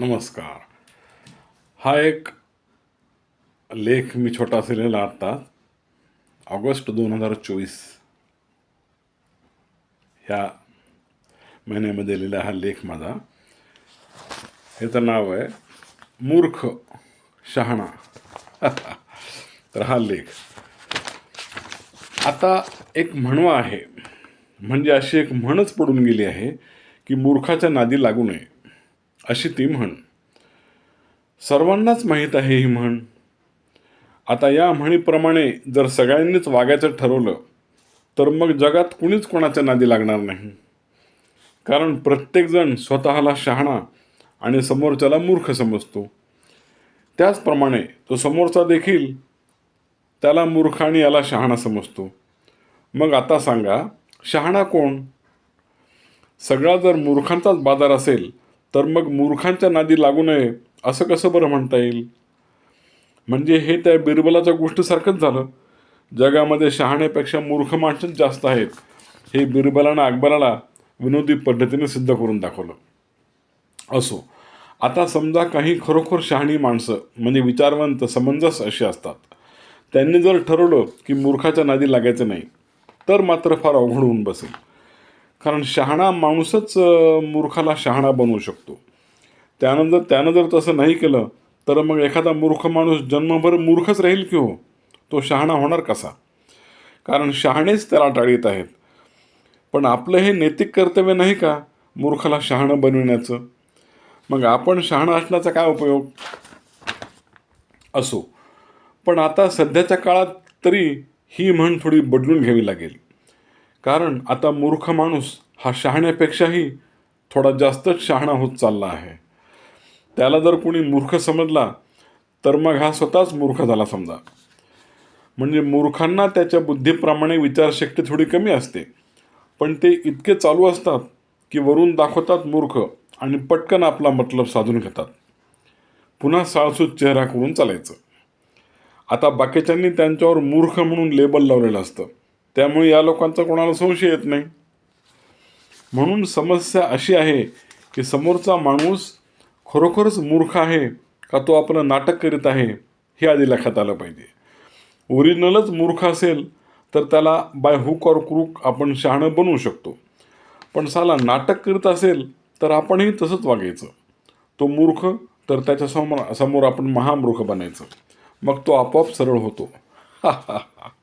नमस्कार. हा एक लेख मी छोटा लिहिला आत्ता ऑगस्ट दोन हजार चोवीस ह्या महिन्यामध्ये लिहिला हा लेख माझा. ह्याचं नाव आहे मूर्ख शहाणा. तर हा लेख. आता एक म्हणवा आहे. म्हणजे अशी एक म्हणच पडून गेली आहे की मूर्खाच्या नादी लागू नये. अशी ती म्हण. सर्वांनाच माहीत आहे ही म्हण. आता या म्हणीप्रमाणे जर सगळ्यांनीच वागायचं ठरवलं तर मग जगात कुणीच कोणाच्या नादी लागणार नाही. कारण प्रत्येकजण स्वतःला शहाणा आणि समोरच्याला मूर्ख समजतो. त्याचप्रमाणे तो समोरचा देखील त्याला मूर्ख आणि याला शहाणा समजतो. मग आता सांगा शहाणा कोण? सगळा जर मूर्खांचाच बाजार असेल तर मग मूर्खांच्या नादी लागू नये असं कसं बरं म्हणता येईल? म्हणजे हे त्या बिरबलाच्या गोष्टीसारखंच झालं. जगामध्ये शहाण्यापेक्षा मूर्ख माणसंच जास्त आहेत. हे बिरबलानं अकबराला विनोदी पद्धतीने सिद्ध करून दाखवलं. असो आता समजा काही खरोखर शहाणी माणसं म्हणजे विचारवंत समंजस अशी असतात. त्यांनी जर ठरवलं की मूर्खाच्या नादी लागायचं नाही तर मात्र फार अवघड होऊन बसेल. कारण शहाणा माणूसच मूर्खाला शहाणा बनवू शकतो. त्यानं जर त्यानं जर तसं नाही केलं तर मग एखादा मूर्ख माणूस जन्मभर मूर्खच राहील की हो? तो शहाणा होणार कसा? कारण शहाणेच त्याला टाळीत आहेत. पण आपलं हे नैतिक कर्तव्य नाही का मूर्खाला शहाणं बनविण्याचं? मग आपण शहाणा असण्याचा काय उपयोग? असो. पण आता सध्याच्या काळात तरी ही म्हण थोडी बदलून घ्यावी लागेल. कारण आता मूर्ख माणूस हा शहाण्यापेक्षाही थोडा जास्तच शहाणा होत चालला आहे. त्याला जर कोणी मूर्ख समजला तर मग हा स्वतःच मूर्ख झाला समजा. म्हणजे मूर्खांना त्याच्या बुद्धीप्रमाणे विचारशक्ती थोडी कमी असते. पण ते इतके चालू असतात की वरून दाखवतात मूर्ख आणि पटकन आपला मतलब साधून घेतात. पुन्हा साळसूत चेहरा करून चालायचं. आता बाकीच्यांनी त्यांच्यावर मूर्ख म्हणून लेबल लावलेलं असतं. त्यामुळे या लोकांचा कोणाला संशय येत नाही. म्हणून समस्या अशी आहे की समोरचा माणूस खरोखरच मूर्ख आहे का तो आपलं नाटक करीत आहे हे आधी लक्षात आलं पाहिजे. ओरिजिनलच मूर्ख असेल तर त्याला बाय हुक और क्रूक आपण शहाणं बनवू शकतो. पण साला नाटक करीत असेल तर आपणही तसंच वागायचं. तो मूर्ख तर त्याच्यासमोर समोर आपण महामूर्ख बनायचं. मग तो आपोआप सरळ होतो.